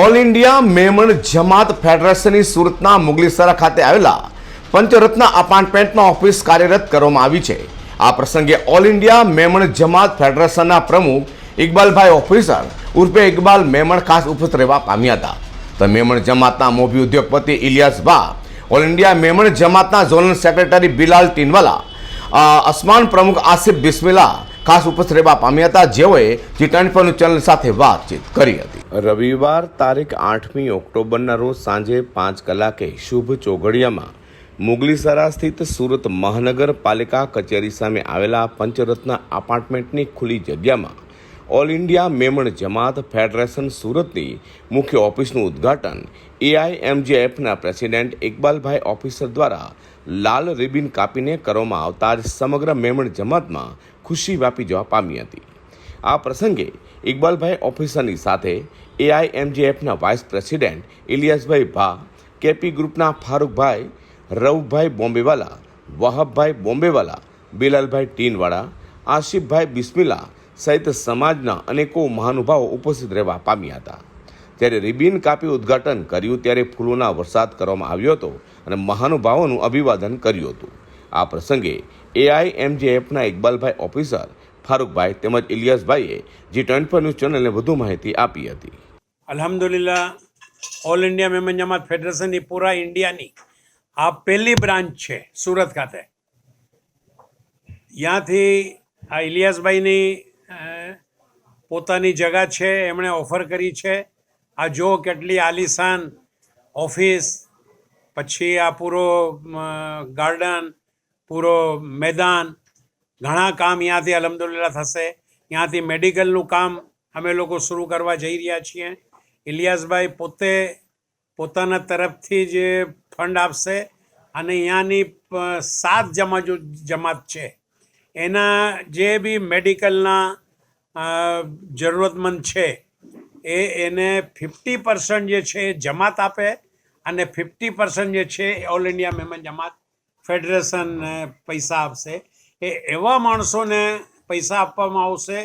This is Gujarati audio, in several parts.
ઓલ ઇન્ડિયા મેમણ જમાત ફેડરેશનની સુરતના મુગલીસરા ખાતે આવેલા પંચરત્ન અપાર્ટમેન્ટમાં ઓફિસ કાર્યરત કરવામાં આવી છે. આ પ્રસંગે ઓલ ઇન્ડિયા મેમણ જમાત ફેડરેશનના પ્રમુખ ઇકબાલભાઈ ઓફિસર ઉર્ફે ઇકબાલ મેમણ ખાસ ઉપસ્થિત રહેવા પામ્યા હતા. તો મેમણ જમાતના મોભી ઉદ્યોગપતિ ઇલિયાસ ભા ઓલ ઇન્ડિયા મેમણ જમાતના ઝોનલ સેક્રેટરી બિલાલ ટીનવાલા અસમાન પ્રમુખ આસિફ બિસ્મિલા ખાસ ઉપસ્થિત રહેવા પામ્યા હતા. જેઓએ જી પરનું ચેનલ સાથે વાતચીત કરી હતી. રવિવાર તારીખ આઠમી ઓક્ટોબરના રોજ સાંજે પાંચ કલાકે શુભ ચોઘડિયામાં મુગલીસરા સ્થિત સુરત મહાનગરપાલિકા કચેરી સામે આવેલા પંચરત્ન એપાર્ટમેન્ટની ખુલ્લી જગ્યામાં all India Memon Jamat federation સુરતની મુખ્ય ઓફિસનું ઉદ્ઘાટન એઆઈએમજેએફના પ્રેસિડેન્ટ ઇકબાલભાઈ ઓફિસર દ્વારા લાલ રિબિન કાપીને કરવામાં આવતા જ સમગ્ર મેમણ જમાતમાં ખુશી વ્યાપી જવા પામી હતી. આ પ્રસંગે ઇકબાલભાઈ ઓફિસરની સાથે એઆઈએમજીએફના વાઇસ પ્રેસિડેન્ટ ઇલિયાસભાઈ ભા કેપી ગ્રુપના ફારૂકભાઈ, રવભાઈ બોમ્બેવાલા વહાબભાઈ બોમ્બેવાલા બિલાલભાઈ ટીનવાળા આશિફભાઈ બિસ્મિલા સહિત સમાજના અનેકો મહાનુભાવો ઉપસ્થિત રહેવા પામ્યા હતા. જ્યારે રિબિન કાપી ઉદ્ઘાટન કર્યું ત્યારે ફૂલોના વરસાદ કરવામાં આવ્યો હતો અને મહાનુભાવોનું અભિવાદન કર્યું હતું. આ પ્રસંગે એઆઈએમજીએફના ઇકબાલભાઈ ઓફિસર ફારૂકભાઈ તેમજ ઇલિયાસભાઈએ જી ટ્વેન્ટી ન્યૂઝ ચેનલને વધુ માહિતી આપી હતી. અલ્હમ્દુલિલ્લાહ ઓલ ઇન્ડિયા મેમન જમાત ફેડરેશનની પૂરા ઇન્ડિયાની આ પહેલી બ્રાન્ચ છે સુરત ખાતે. ત્યાંથી આ ઇલિયાસભાઈની પોતાની જગા છે, એમણે ઓફર કરી છે. આ જો કેટલી આલિશાન ઓફિસ, પછી આ પૂરો ગાર્ડન, પૂરો મેદાન ઘણા કામ ત્યાંથી અલહમદુલિલ્લાહ થશે. ત્યાંથી મેડિકલનું કામ અમે લોકો શરૂ કરવા જઈ રહ્યા છીએ. ઇલિયાસભાઈ પોતે પોતાના તરફથી જે ફંડ આપશે અને અહીંયાની સાત જમાજો જમાત છે. એના જે બી મેડિકલના જરૂરતમંદ છે, એ એને ફિફ્ટી પર્સન્ટ જે છે એ જમાત આપે અને ફિફ્ટી પર્સન્ટ જે છે એ all India Memon Jamat federation પૈસા આપશે. એ એવા માણસોને પૈસા આપવામાં આવશે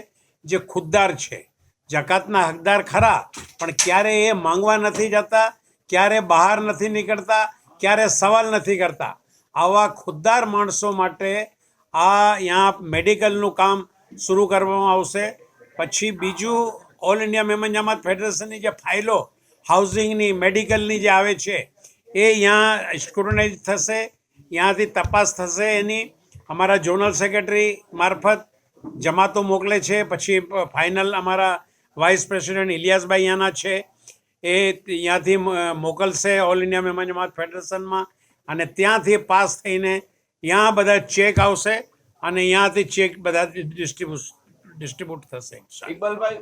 જે ખુદદાર છે. જકાતના હકદાર ખરા, પણ ક્યારે એ માંગવા નથી જતા, ક્યારે બહાર નથી નીકળતા, ક્યારે સવાલ નથી કરતા. આવા ખુદદાર માણસો માટે આ અહીંયા મેડિકલનું કામ શરૂ કરવામાં આવશે. પછી બીજું, ઓલ ઇન્ડિયા મેમન જમાત ફેડરેશનની જે ફાઇલો, હાઉસિંગની, મેડિકલની જે આવે છે, એ અહીંયા સ્ક્રુટનાઇઝ થશે ત્યાંથી તપાસ થશે એની. અમારા ઝોનલ સેક્રેટરી મારફત જમાતો મોકલે છે. પછી ફાઇનલ અમારા વાઇસ પ્રેસિડેન્ટ ઇલિયાસભાઈ અહીંયાના છે. એ ત્યાંથી મોકલશે ઓલ ઇન્ડિયા મહેમાન જમાત ફેડરેશનમાં અને ત્યાંથી પાસ થઈને ત્યાં બધા ચેક આવશે અને ત્યાંથી ચેક બધા ડિસ્ટ્રીબ્યુટ ડિસ્ટ્રીબ્યુટ થશે. ઇકબાલભાઈ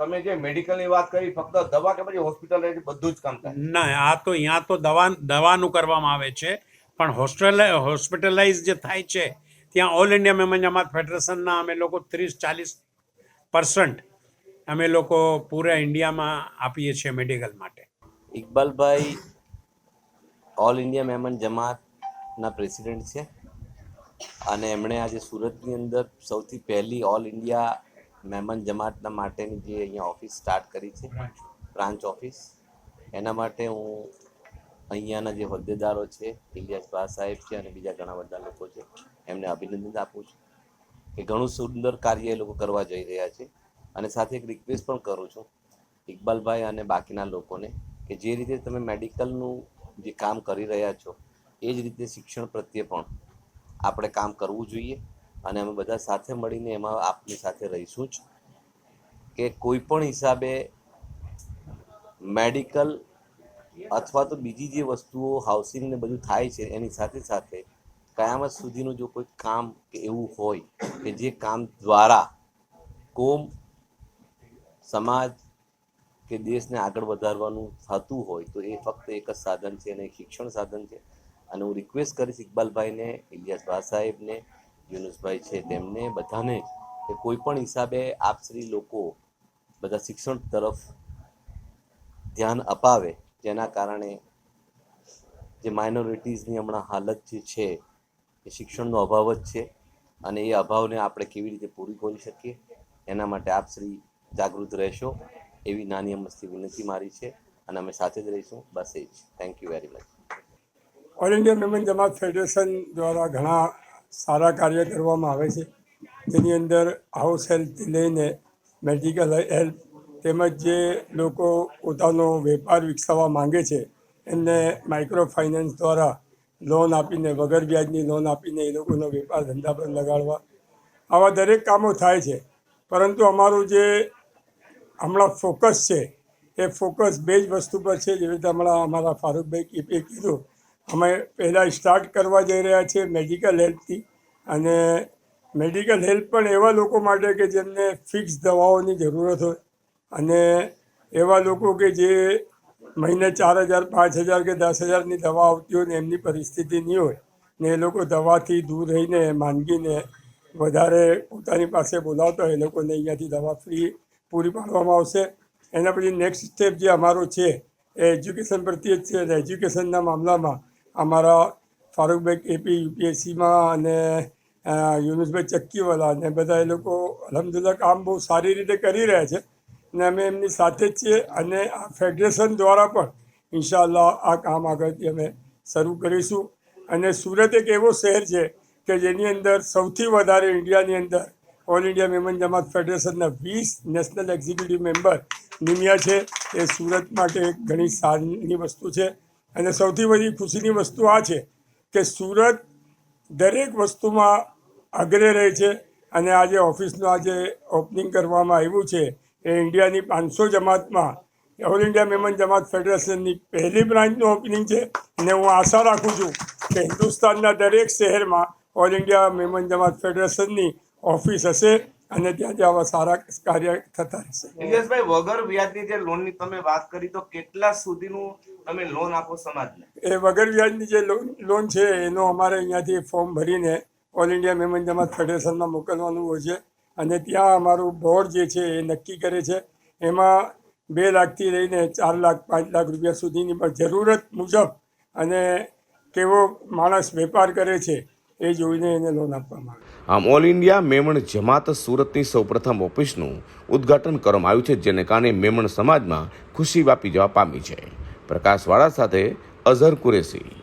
તમે જે મેડિકલની વાત કરી ફક્ત દવા કે પછી હોસ્પિટલ બધું જ કામ થાય. ના આ તો અહીંયા તો દવા દવાનું કરવામાં આવે છે. પણ હોસ્ટેલ હોસ્પિટલાઇઝ જે થાય છે ત્યાં ઓલ ઇન્ડિયા મેમન જમાત ફેડરેશનના અમે લોકો ત્રીસ ચાલીસ પર્સન્ટ અમે લોકો પૂરા ઇન્ડિયામાં આપીએ છીએ મેડિકલ માટે. ઇકબાલભાઈ ઓલ ઇન્ડિયા મહેમાન જમાતના પ્રેસિડેન્ટ છે. અને એમણે આજે સુરતની અંદર સૌથી પહેલી ઓલ ઇન્ડિયા મહેમાન જમાતના માટેની જે અહીંયા ઓફિસ સ્ટાર્ટ કરી છે બ્રાન્ચ ઓફિસ એના માટે હું અહીંયાના જે હોદ્દેદારો છે ઇલિયાસ ભા સાહેબ છે અને બીજા ઘણા બધા લોકો છે. એમને અભિનંદન આપું છું કે ઘણું સુંદર કાર્ય એ લોકો કરવા જઈ રહ્યા છે. અને સાથે એક રિક્વેસ્ટ પણ કરું છું ઇકબાલભાઈ અને બાકીના લોકોને કે જે રીતે તમે મેડિકલનું જે કામ કરી રહ્યા છો, એ જ રીતે શિક્ષણ પ્રત્યે પણ આપણે કામ કરવું જોઈએ. અને અમે બધા સાથે મળીને એમાં આપની સાથે રહીશું જ. કે કોઈ પણ હિસાબે મેડિકલ અથવા તો બીજી જે વસ્તુઓ હાઉસિંગ ને બધું થાય છે, એની સાથે સાથે કયામત સુધીનું જો કોઈ કામ કે એવું હોય કે જે કામ દ્વારા કોમ સમાજ કે દેશને આગળ વધારવાનું થતું હોય, તો એ ફક્ત એક જ સાધન છે અને શિક્ષણ સાધન છે. અને હું રિક્વેસ્ટ કરીશ ઇકબાલભાઈને, ઇલિયાસ ભા સાહેબને યુનુસભાઈ છે તેમને બધાને કે કોઈ પણ હિસાબે આપશ્રી લોકો બધા શિક્ષણ તરફ ધ્યાન અપાવે. જેના કારણે જે માઇનોરિટીઝની હમણાં હાલત જે છે એ શિક્ષણનો અભાવ જ છે અને એ અભાવને આપણે કેવી રીતે પૂરી કરી શકીએ એના માટે આપ શ્રી જાગૃત રહેશો એવી નાની અમસ્તી વિનંતી મારી છે અને અમે સાથે જ રહીશું. બસ એ જ. Thank you very much all India women Jamat federation દ્વારા ઘણા સારા કાર્ય કરવામાં આવે છે. તેની અંદર હાઉસ હેલ્થથી લઈને મેડિકલ હેલ્થ તેમજ જે લોકો પોતાનો વેપાર વિકસાવવા માંગે છે, એમને માઇક્રો ફાઇનાન્સ દ્વારા લોન આપીને, વગર વ્યાજની લોન આપીને એ લોકોનો વેપાર ધંધા પર લગાડવા. આવા દરેક કામો થાય છે. પરંતુ અમારું જે હમણાં ફોકસ છે, એ ફોકસ બે જ વસ્તુ પર છે. જેવી રીતે હમણાં અમારા ફારૂકભાઈ કીપે કીધું, અમે પહેલાં સ્ટાર્ટ કરવા જઈ રહ્યા છીએ મેડિકલ હેલ્થથી. અને મેડિકલ હેલ્થ પણ એવા લોકો માટે કે જેમને ફિક્સ દવાઓની જરૂરત હોય. અને એવા લોકો કે જે મહિને ચાર હજાર, પાંચ હજાર કે દસ હજારની દવા આવતી હોય ને એમની પરિસ્થિતિ નહીં હોય ને એ લોકો દવાથી દૂર રહીને માંગીને વધારે પોતાની પાસે બોલાવતા હોય એ લોકોને અહીંયાથી દવા ફ્રી પૂરી પાડવામાં આવશે. એના પછી નેક્સ્ટ સ્ટેપ જે અમારો છે એ એજ્યુકેશન પ્રત્યે જ છે અને એજ્યુકેશનના મામલામાં અમારા ફારૂકભાઈ એપી યુપીએસસીમાં અને યુનુસભાઈ ચક્કીવાલા અને બધા એ લોકો અલહમદુલ્લા કામ બહુ સારી રીતે કરી રહ્યા છે. અને અમે એમની સાથે જ છીએ અને આ ફેડરેશન દ્વારા પણ ઇન્શાલ્લાહ આ કામ આગળથી અમે શરૂ કરીશું. અને સુરત એક એવો શહેર છે કે જેની અંદર સૌથી વધારે ઇન્ડિયાની અંદર ઓલ ઇન્ડિયા મેમન જમાત ફેડરેશનના વીસ નેશનલ એક્ઝિક્યુટિવ મેમ્બર નિમ્યા છે. એ સુરત માટે એક ઘણી સારી વસ્તુ છે. અને સૌથી બધી ખુશીની વસ્તુ આ છે કે સુરત દરેક વસ્તુમાં અગ્રે રહે છે. અને આજે ઓફિસનું આજે ઓપનિંગ કરવામાં આવ્યું છે. એ ઇન્ડિયાની પાંચસો જમાતમાં ઓલ ઇન્ડિયા મેમન જમાત ફેડરેશનની પહેલી બ્રાન્ચનું ઓપનિંગ છે. અને હું આશા રાખું છું કે હિન્દુસ્તાનના દરેક શહેરમાં ઓલ ઇન્ડિયા મેમન જમાત ફેડરેશનની ઓફિસ હશે અને ત્યાં જે આવા સારા કાર્ય થતા રહેશે. ઇલિયાસભાઈ વગર વ્યાજની જે લોનની તમે વાત કરી તો કેટલા સુધીનું તમે લોન આપો સમાજને? એ વગર વ્યાજની જે લોન છે એનો અમારે અહીંયાથી ફોર્મ ભરીને ઓલ ઇન્ડિયા મેમન જમાત ફેડરેશનમાં મોકલવાનું હોય છે. અને ત્યાં અમારું બોર્ડ જે છે એ નક્કી કરે છે. એમાં બે લાખથી લઈને ચાર લાખ, પાંચ લાખ રૂપિયા સુધીની પણ જરૂરત મુજબ અને કેવો માણસ વેપાર કરે છે એ જોઈને એને લોન આપવામાં આવે. આમ ઓલ ઇન્ડિયા મેમણ જમાત સુરતની સૌપ્રથમ ઓફિસનું ઉદ્ઘાટન કરવામાં આવ્યું છે, જેને કારણે મેમણ સમાજમાં ખુશી વ્યાપી જવા પામી છે. પ્રકાશવાળા સાથે અઝહર કુરેશી.